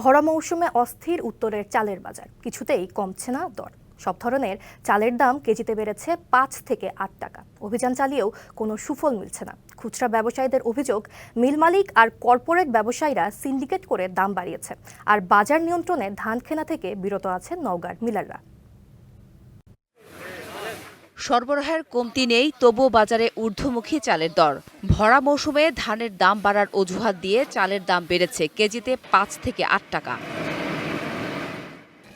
ভরা মৌসুমে অস্থির উত্তরের চালের বাজার। কিছুতেই কমছে না দর। সব ধরনের চালের দাম কেজিতে বেড়েছে পাঁচ থেকে আট টাকা। অভিযান চালিয়েও কোনো সুফল মিলছে না। খুচরা ব্যবসায়ীদের অভিযোগ, মিল মালিক আর কর্পোরেট ব্যবসায়ীরা সিন্ডিকেট করে দাম বাড়িয়েছে। আর বাজার নিয়ন্ত্রণে ধান খেনা থেকে বিরত আছে নওগাঁর মিলাররা। সরবরাহের কমতি নেই, তবুও বাজারে ঊর্ধ্বমুখী চালের দর। ভরা মৌসুমে ধানের দাম বাড়ার অজুহাত দিয়ে চালের দাম বেড়েছে কেজিতে পাঁচ থেকে আট টাকা।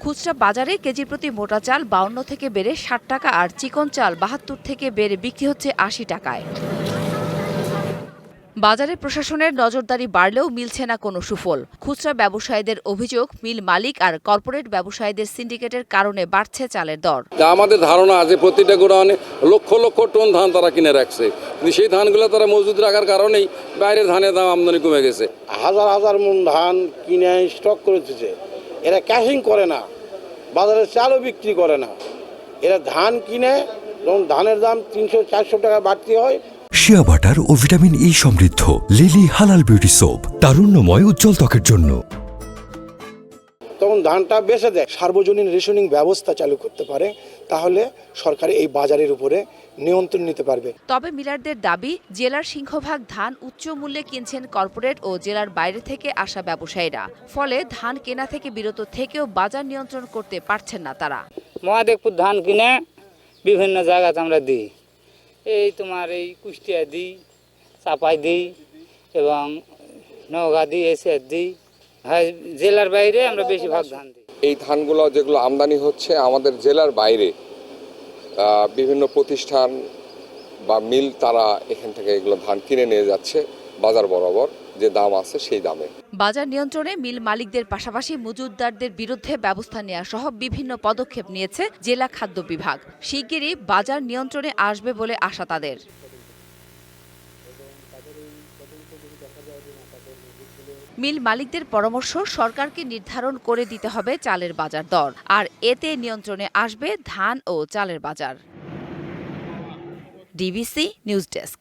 খুচরা বাজারে কেজি প্রতি মোটা চাল বাউন্ন থেকে বেড়ে ষাট টাকা আর চিকন চাল বাহাত্তর থেকে বেড়ে বিক্রি হচ্ছে আশি টাকায়। বাজারে প্রশাসনের নজরদারি বাড়লেও মিলছে না কোনো সুফল। খুচরা ব্যবসায়ীদের অভিযোগ মিল মালিক আর কর্পোরেট ব্যবসায়ীদের সিন্ডিকেটের কারণে বাড়ছে চালের দর। আমাদের ধারণা আছে প্রতিটা গোডাউনে লক্ষ লক্ষ টন ধান তারা কিনে রাখছে। কিন্তু সেই ধানগুলো তারা মজুদ রাখার কারণেই বাইরের ধানের দাম আমদানি কমে গেছে। হাজার হাজার মন ধান কিনে স্টক করে দিচ্ছে। এরা ক্যাশিং করে না। বাজারে চালও বিক্রি করে না। এরা ধান কিনে যখন ধানের দাম তিনশো চারশো টাকা বাড়তি হয় শিয়া বাটার ও ভিটামিন ই সমৃদ্ধ। লিলি হালাল বিউটি সোপ তারুণ্যময় উজ্জ্বল ত্বকের জন্য। তখন ধানটা বেচে দেয় সার্বজনীন রেশনিং ব্যবস্থা চালু করতে পারে তাহলে সরকার এই বাজারের উপরে নিয়ন্ত্রণ নিতে পারবে। তবে মিলারদের দাবি জেলার সিংহভাগ ধান উচ্চ মূল্যে কিনছেন কর্পোরেট ও জেলার বাইরে থেকে আসা ব্যবসায়ীরা। ফলে ধান কেনা থেকে বিরত থেকেও বাজার নিয়ন্ত্রণ করতে পারছেন না তারা। মহাদেবপুর ধান কিনে বিভিন্ন জায়গাতে আমরা দিই। এই তোমার এই কুষ্টিয়া দিই, চাপাই দিই এবং নওগাঁ দিই এসিয়ার দিই। হয়, জেলার বাইরে আমরা বেশিরভাগ ধান দিই। এই ধানগুলো যেগুলো আমদানি হচ্ছে আমাদের জেলার বাইরে বিভিন্ন প্রতিষ্ঠান বা মিল তারা এখান থেকে এগুলো ধান কিনে নিয়ে যাচ্ছে বাজার বরাবর। যে দাম আছে সেই দামে। বাজার নিয়ন্ত্রণে মিল মালিকদের পাশাপাশি মজুতদারদের বিরুদ্ধে ব্যবস্থা নেওয়া সহ বিভিন্ন পদক্ষেপ নিয়েছে জেলা খাদ্য বিভাগ। শিগগিরই বাজার নিয়ন্ত্রণে আসবে বলে আশা তাদের। মিল মালিকদের পরামর্শ সরকারকে নির্ধারণ করে দিতে হবে চালের বাজার দর, আর এতে নিয়ন্ত্রণে আসবে ধান ও চালের বাজার। DBC news desk.